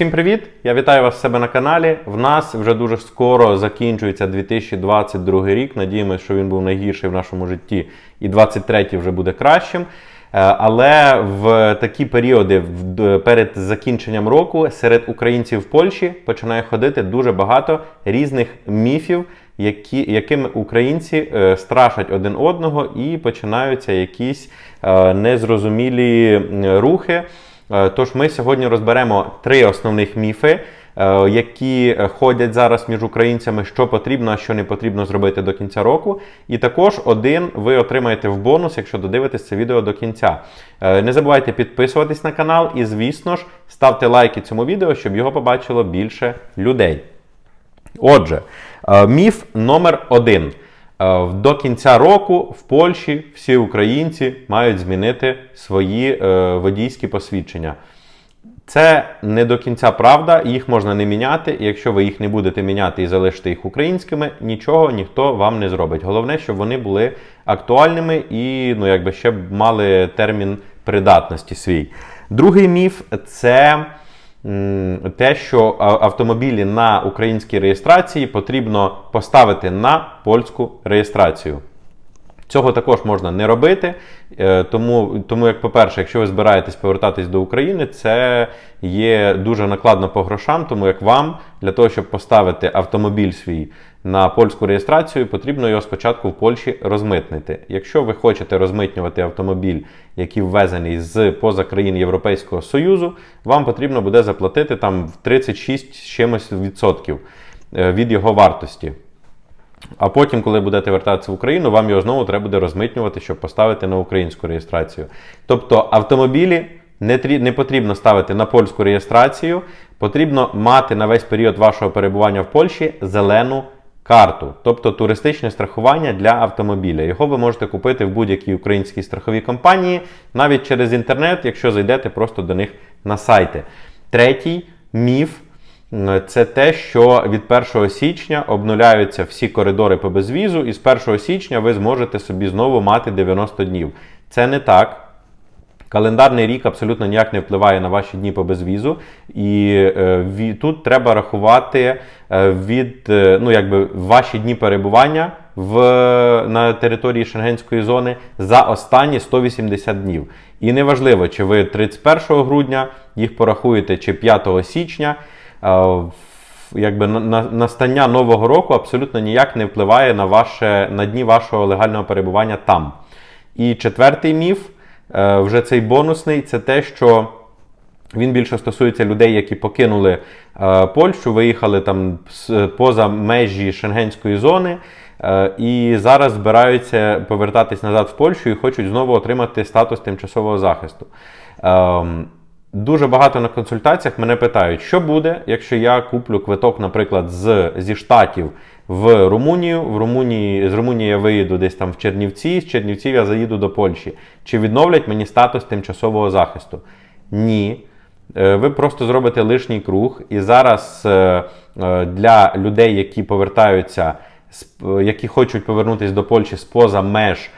Всім привіт! Я вітаю вас в себе на каналі. В нас вже дуже скоро закінчується 2022 рік. Надіємося, що він був найгірший в нашому житті, і 23 вже буде кращим. Е, Але в такі періоди перед закінченням року серед українців в Польщі починає ходити дуже багато різних міфів, які, якими українці е, страшать один одного, і починаються якісь е, незрозумілі рухи. Е, Тож ми сьогодні розберемо три основних міфи, е, які ходять зараз між українцями, що потрібно, а що не потрібно зробити до кінця року. І також один ви отримаєте в бонус, якщо додивитесь це відео до кінця. Е, Не забувайте підписуватись на канал і, звісно ж, ставте лайки цьому відео, щоб його побачило більше людей. Отже, міф номер один. Е, До кінця року в Польщі всі українці мають змінити свої е, водійські посвідчення. Це не до кінця правда, їх можна не міняти. Якщо ви їх не будете міняти і залишите їх українськими, нічого ніхто вам не зробить. Головне, щоб вони були актуальними і ну, якби ще мали термін придатності свій. Другий міф це те, що автомобілі на українській реєстрації потрібно поставити на польську реєстрацію. Цього також можна не робити. Е, Тому, тому як, по-перше, якщо ви збираєтесь повертатись до України, це є дуже накладно по грошам, тому як вам для того, щоб поставити автомобіль свій на польську реєстрацію, потрібно його спочатку в Польщі розмитнити. Якщо ви хочете розмитнювати автомобіль, який ввезений з поза країн Європейського Союзу, вам потрібно буде заплатити там в 36 з чимось відсотків е, від його вартості. А потім, коли будете вертатися в Україну, вам його знову треба буде розмитнювати, щоб поставити на українську реєстрацію. Тобто автомобілі не, не потрібно ставити на польську реєстрацію, потрібно мати на весь період вашого перебування в Польщі зелену карту, тобто туристичне страхування для автомобіля. Його ви можете купити в будь-якій українській страховій компанії, навіть через інтернет, якщо зайдете просто до них на сайти. Третій міф. М, Це те, що від 1 січня обнуляються всі коридори по безвізу, і з 1 січня ви зможете собі знову мати 90 днів. Це не так. Календарний рік абсолютно ніяк не впливає на ваші дні по безвізу, і е, ві- тут треба рахувати е, від е, ну, якби ваші дні перебування в, на території Шенгенської зони за останні 180 днів. І неважливо, чи ви 31 грудня їх порахуєте, чи 5 січня. Е, Якби на- на- настання нового року абсолютно ніяк не впливає на, ваше, на дні вашого легального перебування там. І четвертий міф, е, вже цей бонусний, це те, що він більше стосується людей, які покинули е, Польщу, виїхали там поза межі Шенгенської зони. е, І зараз збираються повертатись назад в Польщу і хочуть знову отримати статус тимчасового захисту. Ем, Дуже багато на консультаціях мене питають, що буде, якщо я куплю квиток, наприклад, з, зі Штатів в Румунію. В Румунії з Румунії я виїду десь там в Чернівці, з Чернівців я заїду до Польщі. Чи відновлять мені статус тимчасового захисту? Ні. Е, Ви просто зробите лишній круг, і зараз е, е, для людей, які повертаються, які хочуть повернутися до Польщі з поза меж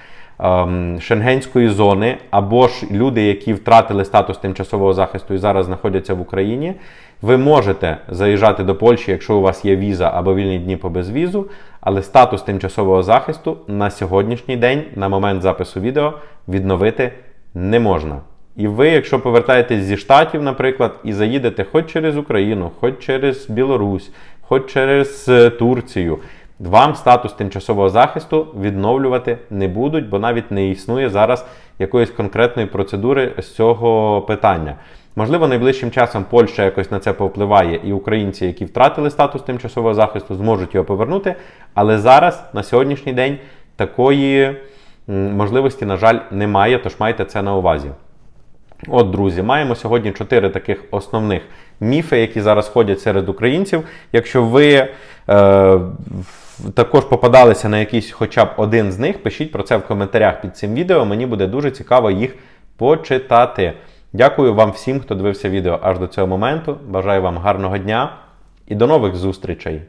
шенгенської зони, або ж люди, які втратили статус тимчасового захисту і зараз знаходяться в Україні, ви можете заїжджати до Польщі, якщо у вас є віза або вільні дні по безвізу, але статус тимчасового захисту на сьогоднішній день, на момент запису відео, відновити не можна. І ви, якщо повертаєтесь зі Штатів, наприклад, і заїдете хоч через Україну, хоч через Білорусь, хоч через е, Турцію, вам статус тимчасового захисту відновлювати не будуть, бо навіть не існує зараз якоїсь конкретної процедури з цього питання. Можливо, найближчим часом Польща якось на це повпливає, і українці, які втратили статус тимчасового захисту, зможуть його повернути. Але зараз, на сьогоднішній день, такої можливості, на жаль, немає, тож майте це на увазі. От, друзі, маємо сьогодні чотири таких основних міфи, які зараз ходять серед українців. Якщо ви е, також попадалися на якийсь хоча б один з них, пишіть про це в коментарях під цим відео. Мені буде дуже цікаво їх почитати. Дякую вам всім, хто дивився відео аж до цього моменту. Бажаю вам гарного дня і до нових зустрічей!